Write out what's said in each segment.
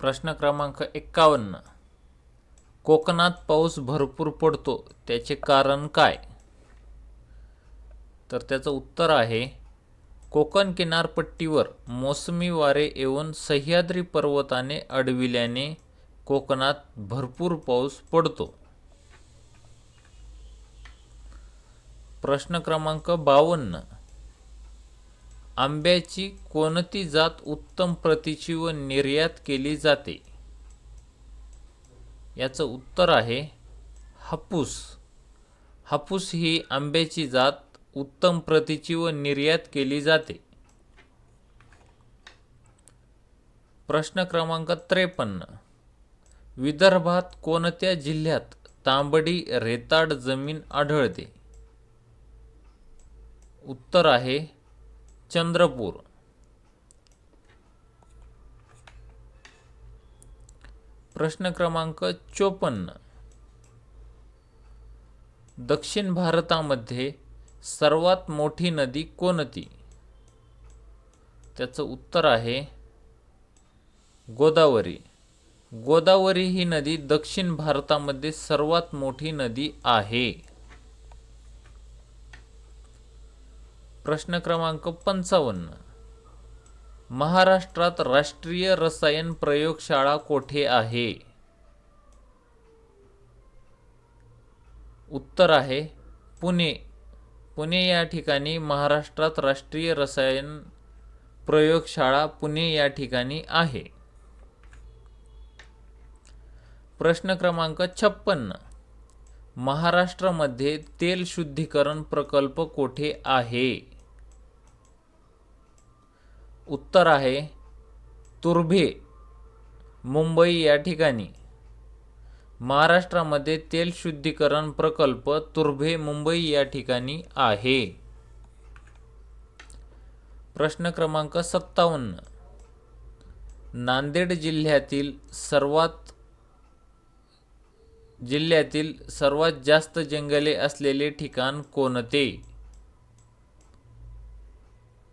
प्रश्न क्रमांक एक्कावन्न. कोकणात पाऊस भरपूर पडतो त्याचे कारण काय? तर त्याचं उत्तर आहे कोकण किनारपट्टीवर मोसमी वारे येऊन सह्याद्री पर्वताने अडविल्याने कोकणात भरपूर पाऊस पडतो. प्रश्न क्रमांक बावन्न. आंब्याची कोणती जात उत्तम प्रतीची व निर्यात केली जाते? याचं उत्तर आहे हापूस. हापूस ही आंब्याची जात उत्तम प्रतीची व निर्यात केली जाते. प्रश्न क्रमांक त्रेपन्न. विदर्भात कोणत्या जिल्ह्यात तांबडी रेताड जमीन आढळते? उत्तर आहे चंद्रपूर. प्रश्न क्रमांक चोपन्न. दक्षिण भारतामध्ये सर्वात मोठी नदी कोणती? त्याचं उत्तर आहे गोदावरी. गोदावरी ही नदी दक्षिण भारतामध्ये सर्वात मोठी नदी आहे. प्रश्न क्रमांक पंचावन्न. महाराष्ट्रात राष्ट्रीय रसायन प्रयोगशाळा कोठे आहे? उत्तर आहे पुणे. पुणे या ठिकाणी महाराष्ट्रात राष्ट्रीय रसायन प्रयोगशाळा पुणे या ठिकाणी आहे. प्रश्न क्रमांक छप्पन्न. महाराष्ट्रामध्ये तेल शुद्धीकरण प्रकल्प कोठे आहे? उत्तर आहे तुर्भे मुंबई या ठिकाणी. महाराष्ट्रामध्ये तेल शुद्धीकरण प्रकल्प तुर्भे मुंबई या ठिकाणी आहे. प्रश्न क्रमांक सत्तावन्न. नांदेड जिल्ह्यातील सर्वात जिल्ह्यातील सर्वात जास्त जंगले असलेले ठिकाण कोणते?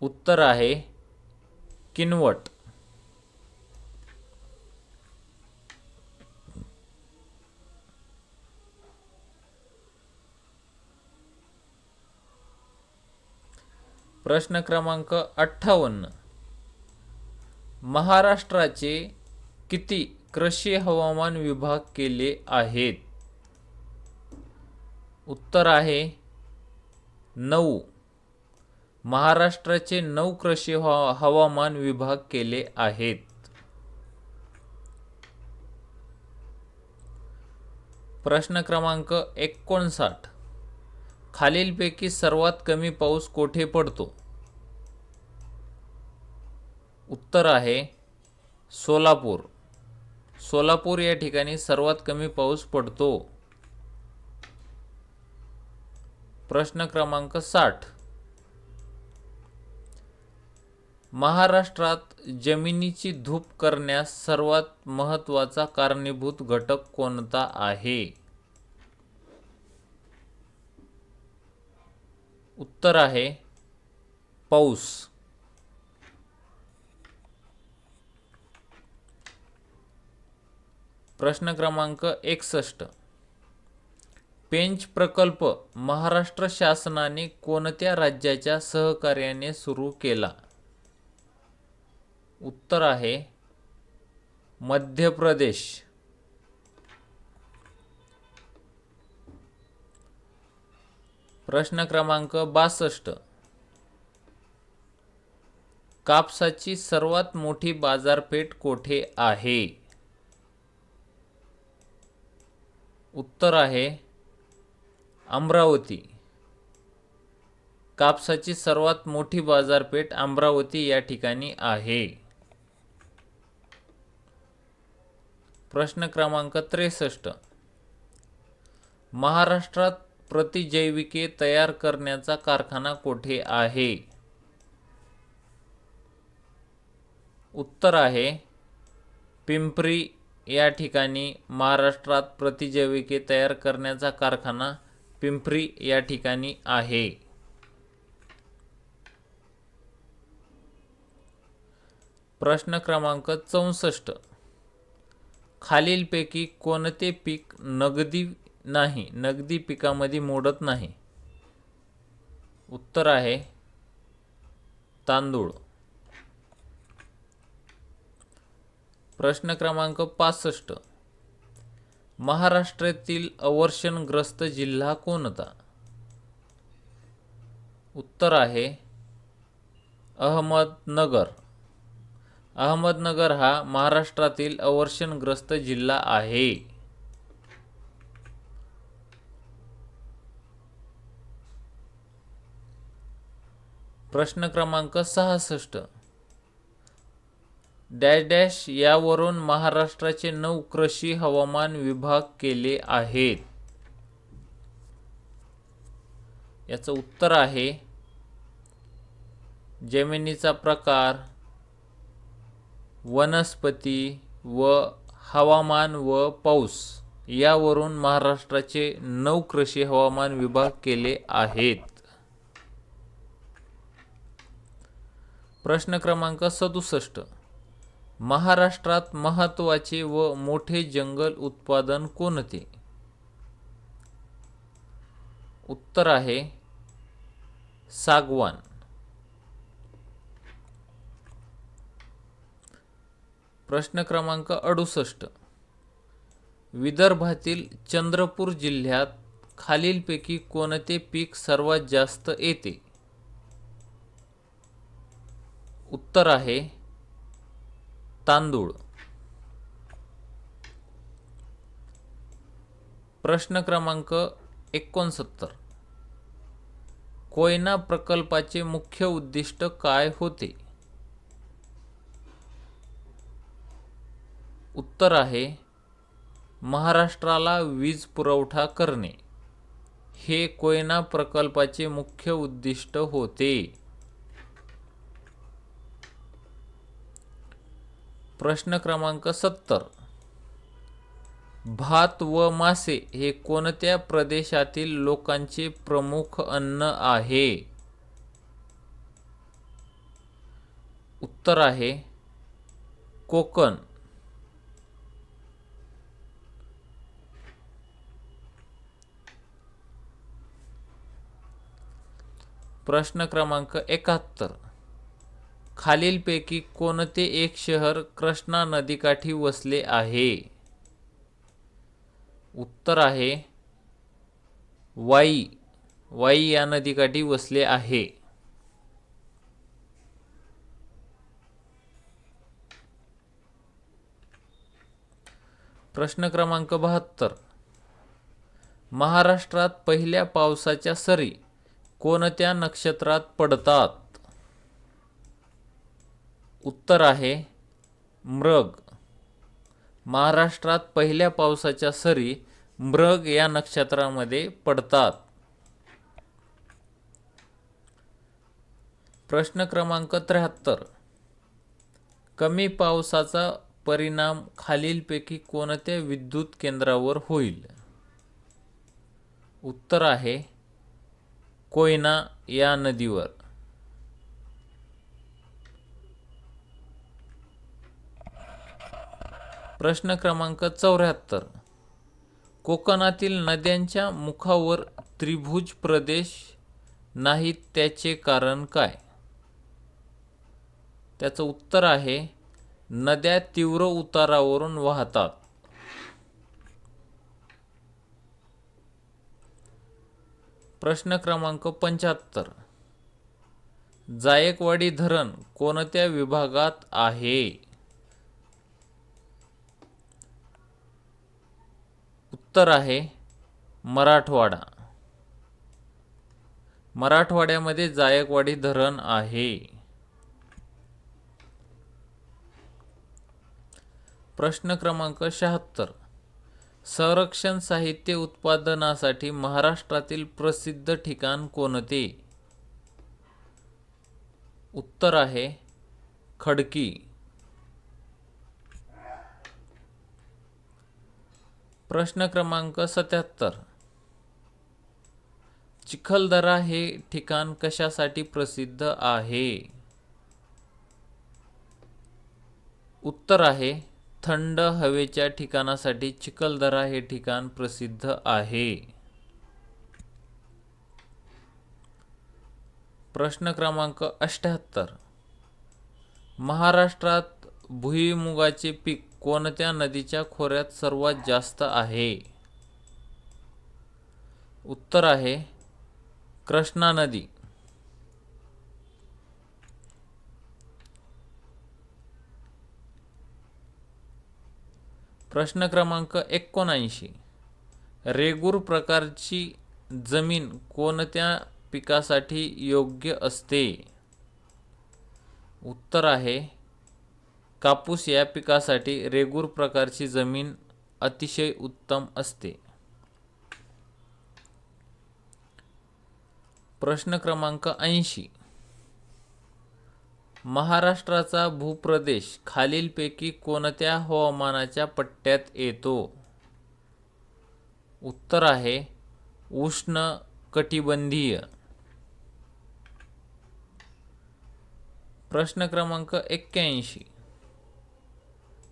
उत्तर आहे किनवट. प्रश्न क्रमांक अठ्ठावन्न. महाराष्ट्राचे किती कृषी हवामान विभाग केले आहेत? उत्तर आहे नऊ. महाराष्ट्राचे नऊ कृषी हवा हवामान विभाग केले आहेत. प्रश्न क्रमांक एकोणसाठ. खालीलपैकी सर्वात कमी पाऊस कोठे पडतो? उत्तर आहे सोलापूर. सोलापूर या ठिकाणी सर्वात कमी पाऊस पडतो. प्रश्न क्रमांक साठ. महाराष्ट्रात जमिनीची धूप करण्यास सर्वात महत्त्वाचा कारणीभूत घटक कोणता आहे? उत्तर आहे पाऊस. प्रश्न क्रमांक एकसष्ट. पेंच प्रकल्प महाराष्ट्र शासनाने कोणत्या राज्याच्या सहकार्याने सुरू केला? उत्तर आहे मध्य प्रदेश प्रश्न क्रमांक बासष्ट. कापसाची सर्वात मोठी बाजारपेठ कोठे आहे? उत्तर आहे अमरावती. कापसाची सर्वात मोठी बाजारपेठ अमरावती या ठिकाणी आहे. प्रश्न क्रमांक त्रेसष्ट. महाराष्ट्रात प्रतिजैविके तयार करण्याचा कारखाना कोठे आहे? उत्तर आहे पिंपरी या ठिकाणी महाराष्ट्रात प्रतिजैविके तयार करण्याचा कारखाना पिंपरी या ठिकाणी आहे. प्रश्न क्रमांक चौसष्ट. खालीलपैकी कोणते पीक नगदी नाही नगदी पिकामध्ये मोडत नाही? उत्तर आहे तांदूळ. प्रश्न क्रमांक पासष्ट. महाराष्ट्रातील अवर्षणग्रस्त जिल्हा कोणता? उत्तर आहे अहमदनगर. अहमदनगर हा महाराष्ट्रातील अवर्षणग्रस्त जिल्हा आहे. प्रश्न क्रमांक सहासष्ट. डॅश डॅश यावरून महाराष्ट्राचे नऊ कृषी हवामान विभाग केले आहेत. याचं उत्तर आहे जमिनीचा प्रकार वनस्पती व हवामान व पाऊस यावरून महाराष्ट्राचे नऊ कृषी हवामान विभाग केले आहेत. प्रश्न क्रमांक सदुसष्ट. महाराष्ट्रात महत्त्वाचे व मोठे जंगल उत्पादन कोणते? उत्तर आहे सागवान. प्रश्न क्रमांक अडुसष्ट. विदर्भातील चंद्रपूर जिल्ह्यात खालीलपैकी कोणते पीक सर्वात जास्त येते? उत्तर आहे तांदूळ. प्रश्न क्रमांक एकोणसत्तर. कोयना प्रकल्पाचे मुख्य उद्दिष्ट काय होते? उत्तर आहे महाराष्ट्राला वीज पुरवठा करणे. हे कोयना प्रकल्पाचे मुख्य उद्दिष्ट होते. प्रश्न क्रमांक सत्तर. भात व मासे हे कोणत्या प्रदेशातील लोकांचे प्रमुख अन्न आहे? उत्तर आहे कोकण. प्रश्न क्रमांक एकाहत्तर. खालीलपैकी कोणते एक शहर कृष्णा नदीकाठी वसले आहे? उत्तर आहे वाई. वाई या नदीकाठी वसले आहे. प्रश्न क्रमांक बहात्तर. महाराष्ट्रात पहिल्या पावसाच्या सरी कोणत्या नक्षत्रात पडतात? उत्तर आहे मृग. महाराष्ट्रात पहिल्या पावसाच्या सरी मृग या नक्षत्रामध्ये पडतात. प्रश्न क्रमांक त्र्याहत्तर. कमी पावसाचा परिणाम खालीलपैकी कोणत्या विद्युत केंद्रावर होईल? उत्तर आहे कोयना या नदीवर. प्रश्न क्रमांक चौऱ्याहत्तर. कोकणातील नद्यांच्या मुखावर त्रिभुज प्रदेश नाहीत त्याचे कारण काय? त्याचं उत्तर आहे नद्या तीव्र उतारावरून वाहतात. प्रश्न क्रमांक पंच्याहत्तर. जायकवाडी धरण कोणत्या विभागात आहे? उत्तर आहे मराठवाडा. मराठवाड्यामध्ये जायकवाडी धरण आहे. प्रश्न क्रमांक शहात्तर. संरक्षण साहित्य उत्पादनासाठी महाराष्ट्रातील प्रसिद्ध ठिकाण कोणते? उत्तर आहे खडकी. प्रश्न क्रमांक सत्याहत्तर. चिखलदरा हे ठिकाण कशासाठी प्रसिद्ध आहे? उत्तर आहे थंड हवेच्या ठिकाणासाठी चिखलदरा हे ठिकाण प्रसिद्ध आहे. प्रश्न क्रमांक अठ्ठ्याहत्तर महाराष्ट्रात भुईमुगाचे पीक कोणत्या नदीच्या खोऱ्यात सर्वात जास्त आहे? उत्तर आहे कृष्णा नदी. प्रश्न क्रमांक एकोणऐंशी. रेगूर प्रकारची जमीन कोणत्या पिकासाठी योग्य असते? उत्तर आहे कापूस या पिकासाठी रेगूर प्रकारची जमीन अतिशय उत्तम असते. प्रश्न क्रमांक ऐंशी. महाराष्ट्राचा भूप्रदेश खालीलपैकी कोणत्या हवामानाच्या पट्ट्यात येतो? उत्तर आहे उष्ण कटिबंधीय. प्रश्न क्रमांक एक्क्याऐंशी.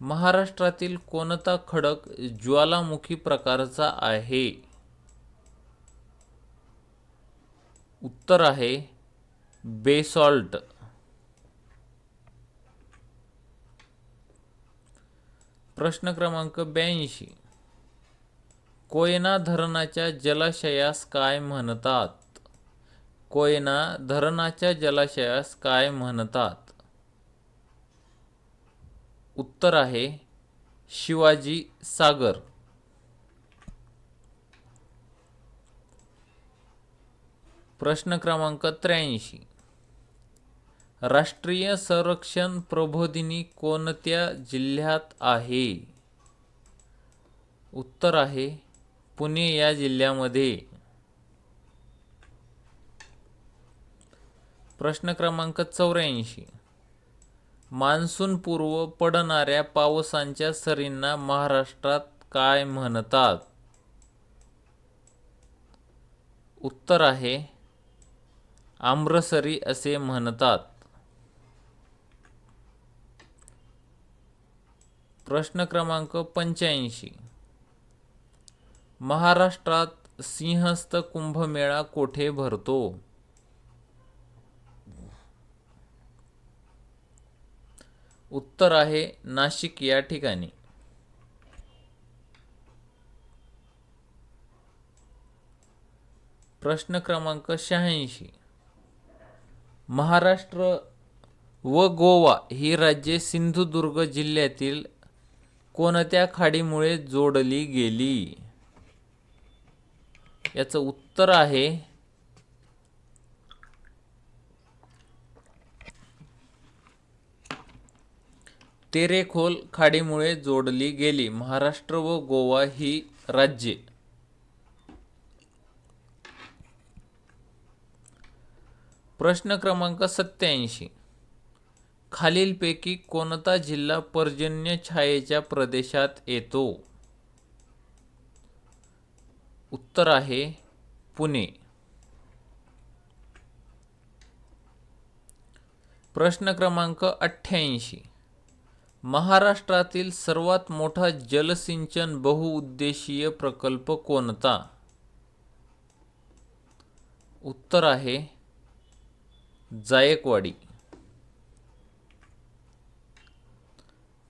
महाराष्ट्रातील कोणता खडक ज्वालामुखी प्रकारचा आहे? उत्तर आहे बेसॉल्ट. प्रश्न क्रमांक ब्याऐंशी. कोयना धरणाच्या जलाशयास काय म्हणतात? कोयना धरणाच्या जलाशयास काय म्हणतात? उत्तर आहे शिवाजी सागर. प्रश्न क्रमांक त्र्याऐंशी. राष्ट्रीय संरक्षण प्रबोधिनी कोणत्या जिल्ह्यात आहे? उत्तर आहे पुणे या जिल्ह्यामध्ये. प्रश्न क्रमांक चौऱ्याऐंशी. मान्सूनपूर्व पडणाऱ्या पावसांच्या सरींना महाराष्ट्रात काय म्हणतात? उत्तर आहे आम्रसरी असे म्हणतात. प्रश्न क्रमांक पंच्याऐंशी. महाराष्ट्रात सिंहस्थ कुंभमेळा कोठे भरतो? उत्तर आहे नाशिक या ठिकाणी. प्रश्न क्रमांक शहाऐंशी. महाराष्ट्र व गोवा ही राज्ये सिंधुदुर्ग जिल्ह्यातील कोणत्या खाडीमुळे जोडली गेली? याचं उत्तर आहे तेरेखोल खाडीमुळे जोडली गेली. महाराष्ट्र व गोवा ही राज्ये. प्रश्न क्रमांक सत्याऐंशी खालीलपैकी कोणता जिल्हा पर्जन्य छायेच्या प्रदेशात येतो? उत्तर आहे पुणे. प्रश्न क्रमांक अठ्ठ्याऐंशी. महाराष्ट्रातील सर्वात मोठा जलसिंचन बहुउद्देशीय प्रकल्प कोणता? उत्तर आहे जायकवाडी.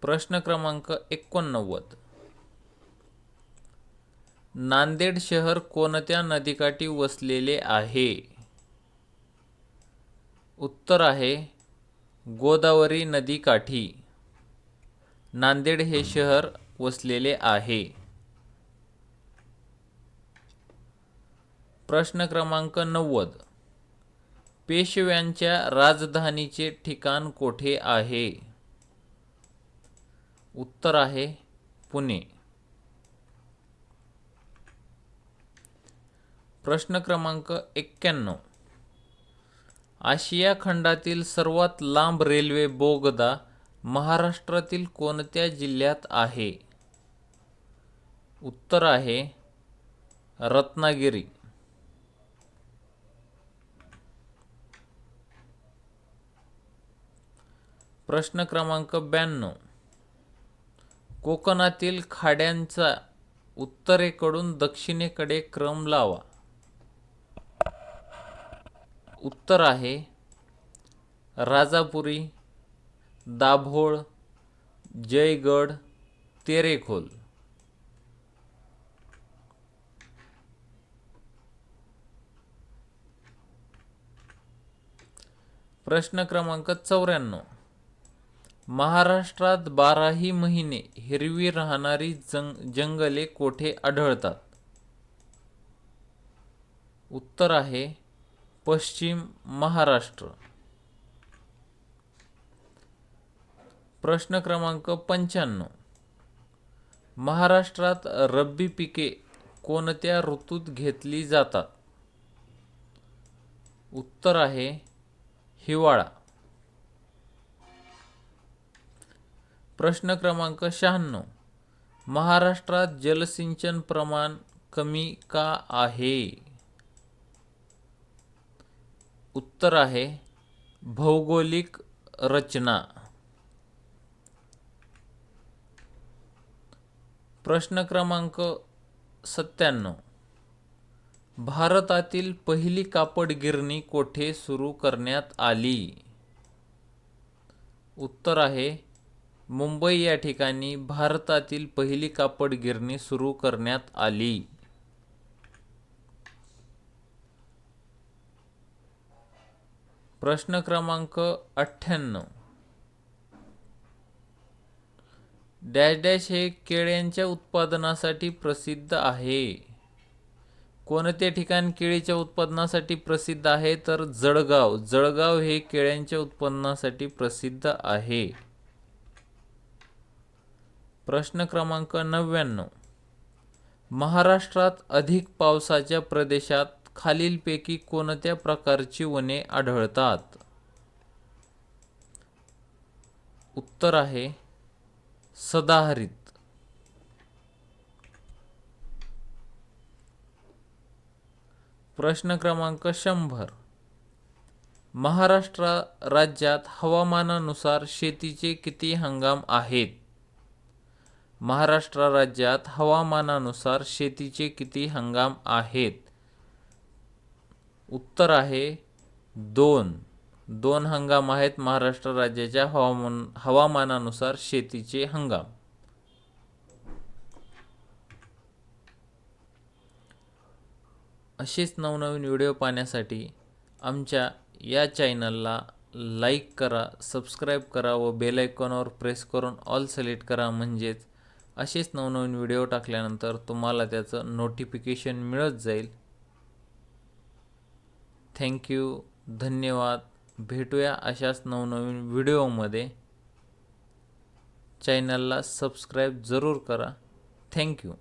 प्रश्न क्रमांक एकोणनव्वद. नांदेड शहर कोणत्या नदीकाठी वसलेले आहे? उत्तर आहे गोदावरी नदीकाठी. नांदेड हे शहर वसलेले आहे. प्रश्न क्रमांक नव्वद. पेशव्यांच्या राजधानीचे ठिकाण कोठे आहे? उत्तर आहे पुणे. प्रश्न क्रमांक एक्क्याण्णव. आशिया खंडातील सर्वात लांब रेल्वे बोगदा महाराष्ट्रातील कोणत्या जिल्ह्यात आहे? उत्तर आहे रत्नागिरी. प्रश्न क्रमांक ब्याण्णव. कोकणातील खाड्यांचा उत्तरेकडून दक्षिणेकडे क्रम लावा. उत्तर आहे राजापुरी दाभोळ जयगड तेरेखोल. प्रश्न क्रमांक चौऱ्याण्णव. महाराष्ट्रात बाराही महिने हिरवी राहणारी जंग जंगले कोठे आढळतात? उत्तर आहे पश्चिम महाराष्ट्र. प्रश्न क्रमांक पंच्याण्णव. महाराष्ट्रात रब्बी पिके कोणत्या ऋतूत घेतली जातात? उत्तर आहे हिवाळा. प्रश्न क्रमांक शहाण्णव. महाराष्ट्रात जलसिंचन प्रमाण कमी का आहे? उत्तर आहे भौगोलिक रचना. प्रश्न क्रमांक सत्त्याण्णव. भारतातील पहिली कापड गिरणी कोठे सुरू करण्यात आली? उत्तर आहे मुंबई या ठिकाणी भारतातील पहिली कापड गिरणी सुरू करण्यात आली. प्रश्न क्रमांक अठ्ठ्याण्णव. डॅश डॅश हे केळ्यांच्या उत्पादनासाठी प्रसिद्ध आहे. कोणते ठिकाण केळीच्या उत्पादनासाठी प्रसिद्ध आहे? तर जळगाव. जळगाव हे केळ्यांच्या उत्पन्नासाठी प्रसिद्ध आहे. प्रश्न क्रमांक नव्याण्णव. महाराष्ट्रात अधिक पावसाच्या प्रदेशात खालीलपैकी कोणत्या प्रकारची वने आढळतात? उत्तर आहे सदाहरित. प्रश्न क्रमांक शंभर. महाराष्ट्र राज्यात हवामानानुसार शेतीचे किती हंगाम आहेत? महाराष्ट्र राज्यात हवामानानुसार शेतीचे किती हंगाम आहेत? उत्तर आहे दोन. दोन हंगाम आहेत महाराष्ट्र राज्याच्या हवामान हवामानानुसार शेतीचे हंगाम. असेच नवनवीन व्हिडिओ पाहण्यासाठी आमच्या या चॅनलला लाईक करा सबस्क्राईब करा व बेल आयकॉनवर प्रेस करून ऑल सिलेक्ट करा. म्हणजेच असेच नवनवीन व्हिडिओ टाकल्यानंतर तुम्हाला त्याचं नोटिफिकेशन मिळत जाईल. थँक्यू धन्यवाद. भेटूया अशाच नवनवीन व्हिडिओमध्ये. चॅनलला सबस्क्राईब जरूर करा. थँक्यू